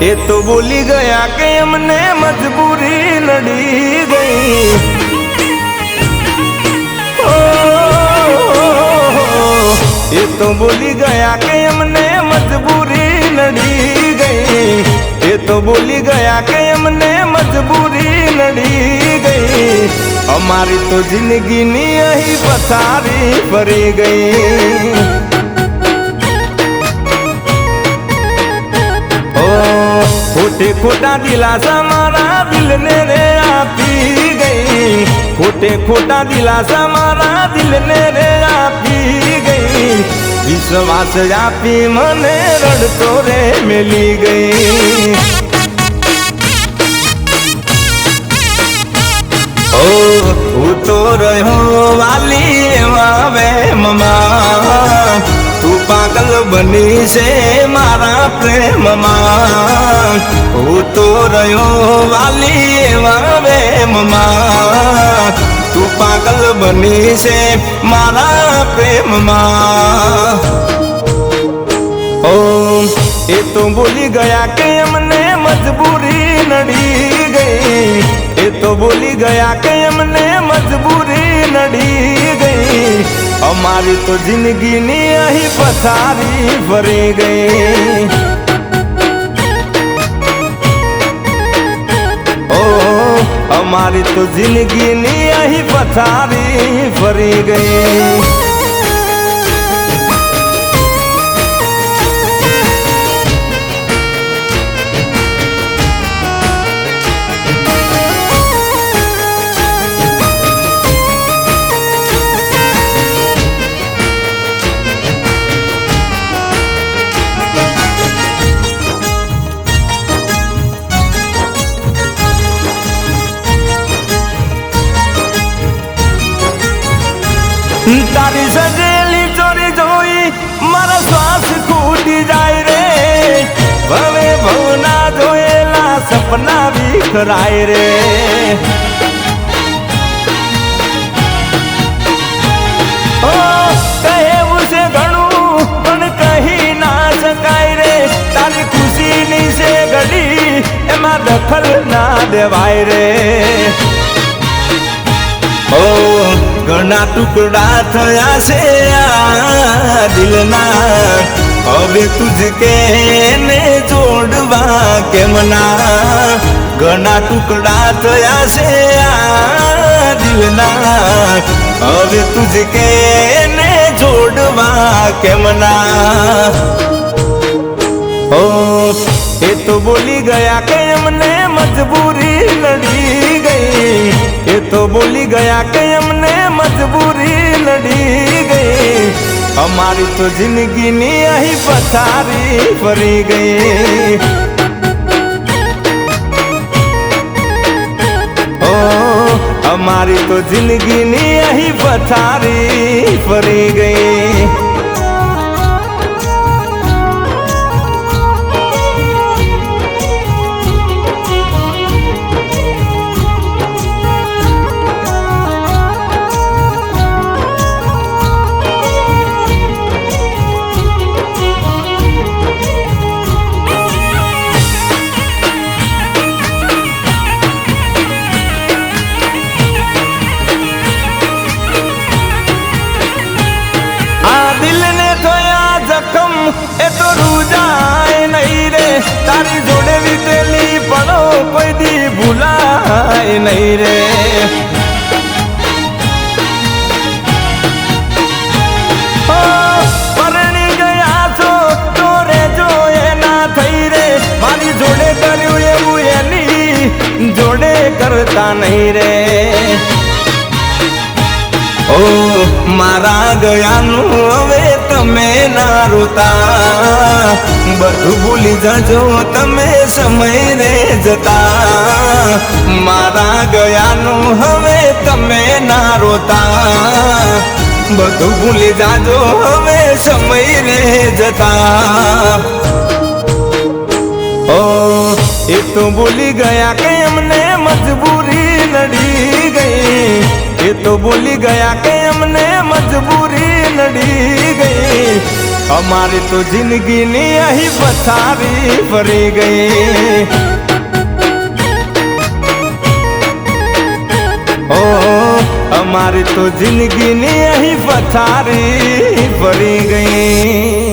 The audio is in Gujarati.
એ તો બોલી ગયા કે એમને મજબૂરી નડી ગઈ ઓ, એ તો બોલી ગયા કે એમને મજબૂરી નડી ગઈ એ તો બોલી ગયા કે એમને મજબૂરી નડી ગઈ અમારી તો જિંદગીની અહીં પથારી ફરી ગઈ ખોટે ખોટા દિલાસા મારા દિલને રે આપી ગઈ. ખોટે ખોટા દિલાસા મારા દિલને રે આપી ગઈ. વિશ્વાસ આપી મને રડતો રે મેલી ગઈ. ઓ, હું તો રહ્યો વાલી એવા વે મમા તું પાગલ બની છે મારા પ્રેમમાં. હું તો રહ્યો વાલી એવા વે મમા તું પાગલ બની છે મારા પ્રેમમાં. ઓ એ તો બોલી ગયા કે એમને મજબૂરી નડી ગઈ. એ તો બોલી ગયા કે એમને મજબૂરી નડી ગઈ. અમારી તો જિંદગીની અહીં પથારી ફરી ગઈ. ઓ અમારી તો જિંદગીની અહીં પથારી ફરી ગઈ. તારી સજેલી ચોરી જોઈ મારા શ્વાસ ખૂટી જાય રે. ભવે ભવના જોયેલા સપના વિખરાય રે. દખલ ના દેવાય રે. ઘણા ટુકડા થયા છે આ દિલના. હવે તુજ કે ને જોડવા કેમ ના? ઘણા ટુકડા થયા છે આ દિલના. હવે તુજ કે ને જોડવા કેમ ના? ઓ, એ તો બોલી ગયા કે એમને મજબૂરી લડી ગઈ. એ તો બોલી ગયા કે એમને મજબૂરી નડી ગઈ અમારી તો જિંદગીની અહીં પથારી ફરી ગઈ ઓ અમારી તો જિંદગીની અહીં પથારી ફરી ગઈ નહીં રે. જોડે કરતા નહીં રે. ઓ, મારા ગયાનું હવે તમે ના રોતા. બધું ભૂલી જજો, તમે સમય રે જતા. મારા ગયાનું હવે તમે ના રોતા. બધું ભૂલી જાજો, હવે સમય રે જતા. ઓ, એ તો ભૂલી ગયા કે એમને મજબૂરી નડી ગઈ. એ તો બોલી ગયા કે એમને મજબૂરી નડી ગઈ. અમારી તો જિંદગીની અહીં પથારી ફરી ગઈ. ઓ અમારી તો જિંદગીની અહીં પથારી ફરી ગઈ